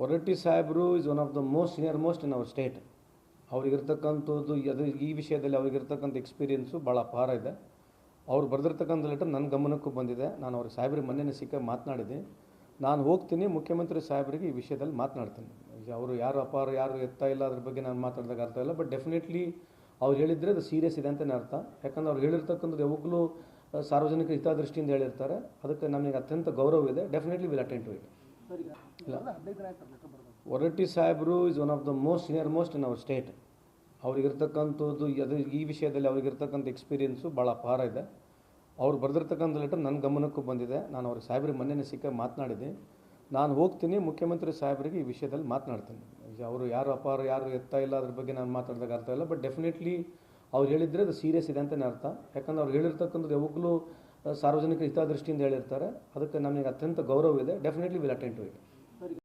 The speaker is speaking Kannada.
ಹೊರಟ್ಟಿ ಸಾಹೇಬರು is one of the most senior most in our state ಅವ್ರಿಗಿರ್ತಕ್ಕಂಥದ್ದು, ಅದು ಈ ವಿಷಯದಲ್ಲಿ ಅವ್ರಿಗಿರ್ತಕ್ಕಂಥ ಎಕ್ಸ್ಪೀರಿಯೆನ್ಸು ಭಾಳ ಅಪಾರ ಇದೆ. ಅವ್ರು ಬರೆದಿರ್ತಕ್ಕಂಥ ಲೆಟರ್ ನನ್ನ ಗಮನಕ್ಕೂ ಬಂದಿದೆ. ನಾನು ಅವ್ರ ಸಾಹೇಬ್ರಿಗೆ ಮೊನ್ನೆ ಸಿಕ್ಕ ಮಾತನಾಡಿದೆ ನಾನು ಹೋಗ್ತೀನಿ, ಮುಖ್ಯಮಂತ್ರಿ ಸಾಹೇಬರಿಗೆ ಈ ವಿಷಯದಲ್ಲಿ ಮಾತನಾಡ್ತೀನಿ. ಅವರು ಯಾರು ಅಪಾರ, ಯಾರು ಎತ್ತಾ ಇಲ್ಲ ಅದ್ರ ಬಗ್ಗೆ ನಾನು ಮಾತಾಡಿದಾಗ ಅರ್ಥ ಇಲ್ಲ ಬಟ್ ಡೆಫಿನೆಟ್ಲಿ ಅವ್ರು ಹೇಳಿದರೆ ಅದು ಸೀರಿಯಸ್ ಇದೆ ಅಂತಲೇ ಅರ್ಥ. ಯಾಕಂದ್ರೆ ಅವ್ರು ಹೇಳಿರ್ತಕ್ಕಂಥದ್ದು ಯಾವಾಗಲೂ ಸಾರ್ವಜನಿಕ ಹಿತದೃಷ್ಟಿಯಿಂದ ಹೇಳಿರ್ತಾರೆ. ಅದಕ್ಕೆ ನಮಗೆ ಅತ್ಯಂತ ಗೌರವ ಇದೆ definitely will attend to it Horatti ಸಾಹೇಬರು is one of the most near most in our state ಅವ್ರಿಗಿರ್ತಕ್ಕಂಥದ್ದು, ಅದು ಈ ವಿಷಯದಲ್ಲಿ ಅವ್ರಿಗಿರ್ತಕ್ಕಂಥ ಎಕ್ಸ್ಪೀರಿಯೆನ್ಸು ಭಾಳ ಅಪಾರ ಇದೆ. ಅವ್ರು ಬರೆದಿರ್ತಕ್ಕಂಥ ಲೆಟರ್ ನನ್ನ ಗಮನಕ್ಕೂ ಬಂದಿದೆ. ನಾನು ಅವ್ರ ಸಾಹೇಬ್ರ ಮೊನ್ನೆ ಸಿಕ್ಕ ಮಾತನಾಡಿದೆ. ನಾನು ಹೋಗ್ತೀನಿ, ಮುಖ್ಯಮಂತ್ರಿ ಸಾಹೇಬರಿಗೆ ಈ ವಿಷಯದಲ್ಲಿ ಮಾತನಾಡ್ತೀನಿ. ಅವರು ಯಾರು ಅಪಾರ, ಯಾರು ಎತ್ತಾ ಇಲ್ಲ, ಅದ್ರ ಬಗ್ಗೆ ನಾನು ಮಾತಾಡಿದಾಗ ಅರ್ಥ ಇಲ್ಲ ಬಟ್ ಡೆಫಿನೆಟ್ಲಿ ಅವ್ರು ಹೇಳಿದರೆ ಅದು ಸೀರಿಯಸ್ ಇದೆ ಅಂತಲೇ ಅರ್ಥ. ಯಾಕಂದ್ರೆ ಅವ್ರು ಹೇಳಿರ್ತಕ್ಕಂಥದ್ದು ಯಾವಾಗಲೂ ಸಾರ್ವಜನಿಕ ಹಿತದೃಷ್ಟಿಯಿಂದ ಹೇಳಿರ್ತಾರೆ. ಅದಕ್ಕೆ ನಮಗೆ ಅತ್ಯಂತ ಗೌರವ ಇದೆ definitely will attend to it